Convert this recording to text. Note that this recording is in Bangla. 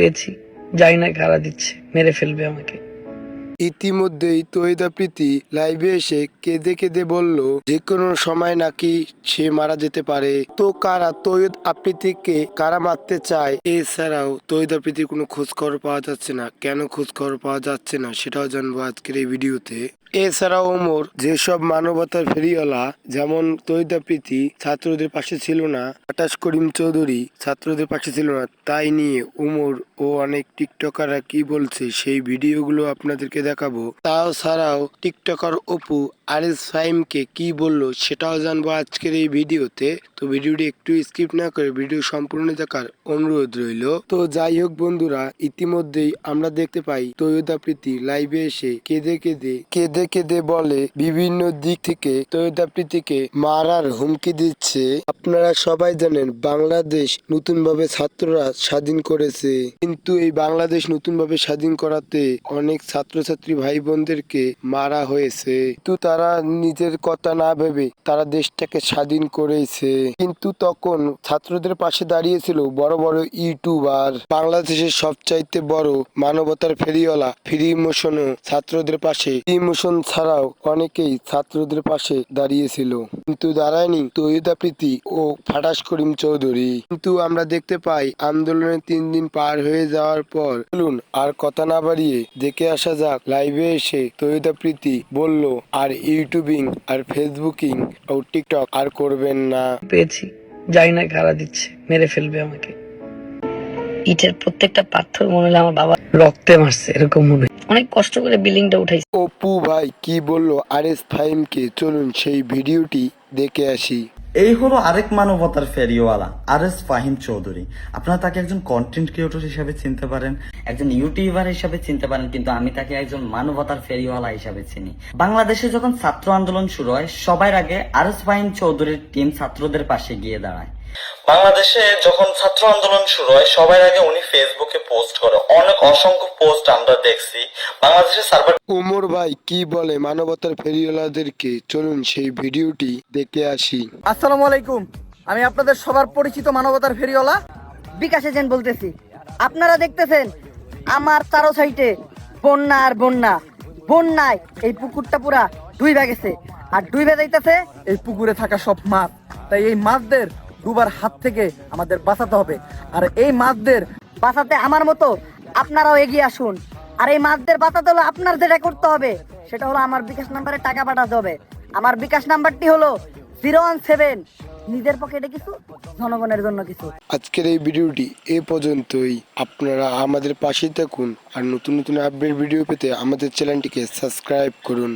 পেয়েছি। জানি না কারা দিচ্ছে, মেরে ফেলবে আমাকে। ইতিমধ্যেই তৈদা প্রীতি লাইভে এসে কেঁদে কেঁদে বলল, যে কোনো সময় নাকি সে মারা যেতে পারে। তো কারা তৈয়দ আপ্রীতিকে কারা মারতে চায়? এছাড়াও তৈয়দ আপ্রীতির কোনো খোঁজ খবর পাওয়া যাচ্ছে না। কেন খোঁজ খবর পাওয়া যাচ্ছে না সেটাও জানব আজকের এই ভিডিওতে এছাড়াও ওমর, যেসব মানবতার ফেরিওয়ালা, যেমন তৈদা প্রীতি, ছাত্রদের পাশে ছিল না আটাশ করিম চৌধুরী, ছাত্রদের পাশে ছিল না, তাই নিয়ে ওমর ও অনেক টিকটকাররা কি বলছে, সেই ভিডিওগুলো আপনাদেরকে দেখাবো। তাও ছাড়াও টিকটকার অপু আর এস ফাইমকে কি বলল সেটাও জানব আজকের এই ভিডিওতে। তো ভিডিওটি একটু স্কিপ না করে ভিডিও সম্পূর্ণ দেখার অনুরোধ রইল। তো যাই হোক বন্ধুরা, ইতিমধ্যেই আমরা দেখতে পাই তৈয়দা প্রীতি লাইভে এসে কেঁদে কেঁদে কেঁদে কেঁদে বলে, বিভিন্ন দিক থেকে তৈয়দা প্রীতিকে মারার হুমকি দিচ্ছে। আপনারা সবাই জানেন বাংলাদেশ নতুনভাবে ছাত্ররা স্বাধীন করেছে। কিন্তু এই বাংলাদেশ নতুনভাবে স্বাধীন করাতে অনেক ছাত্রছাত্রী ভাই বোনদেরকে মারা হয়েছে। কিন্তু তারা নিজের কথা না ভেবে তারা দেশটাকে স্বাধীন করেছে। কিন্তু তখন ছাত্রদের পাশে দাঁড়িয়েছিল বড় বড় ইউটিউবার। বাংলাদেশের সবচাইতে বড় মানবতার ফেরিওয়ালা ফ্রি ইমোশনও ছাত্রদের পাশে। ইমোশন ছাড়াও অনেকেই ছাত্রদের পাশে দাঁড়িয়েছিল। কিন্তু দাঁড়ায়নি তৈদা প্রীতি ও ফাটাস করিম চৌধুরী। কিন্তু আমরা দেখতে পাই আন্দোলনের তিন দিন পার হয়ে যাওয়ার পর চলুন আর কথা না বাড়িয়ে দেখে আসা যাক। লাইভে এসে তৈদা প্রীতি বলল, আর ইউটিউবিং আর ফেসবুকিং ও টিকটক আর করবেন না। পেয়েছি। জানি না কারা দিচ্ছে মেরে ফেলবে আমাকে। ইটের প্রত্যেকটা পাথর মনে হলো আমার বাবা রক্তে মারছে এরকম মনে হয়। অনেক কষ্ট করে বিল্ডিংটা উঠাইছে। অপু ভাই কি বলল? আর এস ফাইমকে চলুন সেই ভিডিওটি দেখে আসি। এই হলো আরেক মানবতার ফেরিওয়ালা আর এস ফাহিম চৌধুরী। আপনারা তাকে একজন কন্টেন্ট ক্রিয়েটর হিসাবে চিনতে পারেন, একজন ইউটিউবার হিসাবে চিনতে পারেন, কিন্তু আমি তাকে একজন মানবতার ফেরিওয়ালা হিসাবে চিনি। বাংলাদেশে যখন ছাত্র আন্দোলন শুরু হয় সবার আগে আর এস ফাহিম চৌধুরীর টিম ছাত্রদের পাশে গিয়ে দাঁড়ায়। বাংলাদেশে যখন ছাত্র আন্দোলন শুরু হয় সবার আগে উনি ফেসবুকে পোস্ট করে। অনেক অসংখ্য পোস্ট আমরা দেখছি। বাংলাদেশের সার্ভার ওমর ভাই কি বলে মানবতার ফেরিওয়ালাদেরকে? চলুন সেই ভিডিওটি দেখে আসি। আসসালামু আলাইকুম। আমি আপনাদের সবার পরিচিত মানবতার ফেরিওয়ালা বিকাশ এজেন্ট বলতেছি। আপনারা দেখতেছেন আমার চারো সাইডে বন্যা আর বন্যা। বন্যায় এই পুকুরটা পুরা ডুইবা গেছে। আর ডুইবা যাইতেছে এই পুকুরে থাকা সব মাছ। তাই এই মাছদের ডুবার হাত থেকে আমাদের বাঁচাতে হবে। আর এই মাছদের বাঁচাতে আমার মতো আপনারাও এগিয়ে আসুন। আর এই মাছদের বাঁচাতে হলে আপনার যেটা করতে হবে, সেটা হলো আমার বিকাশ নাম্বারে টাকা পাঠাতে হবে। আমার বিকাশ নাম্বারটি হলো জিরো ওয়ান সেভেন। নিজের পকেটে কিছু, জনগণের জন্য কিছু। আজকের এই ভিডিওটি এ পর্যন্তই। আপনারা আমাদের পাশেই থাকুন। আর নতুন নতুন আপডেট ভিডিও পেতে আমাদের চ্যানেলটিকে সাবস্ক্রাইব করুন।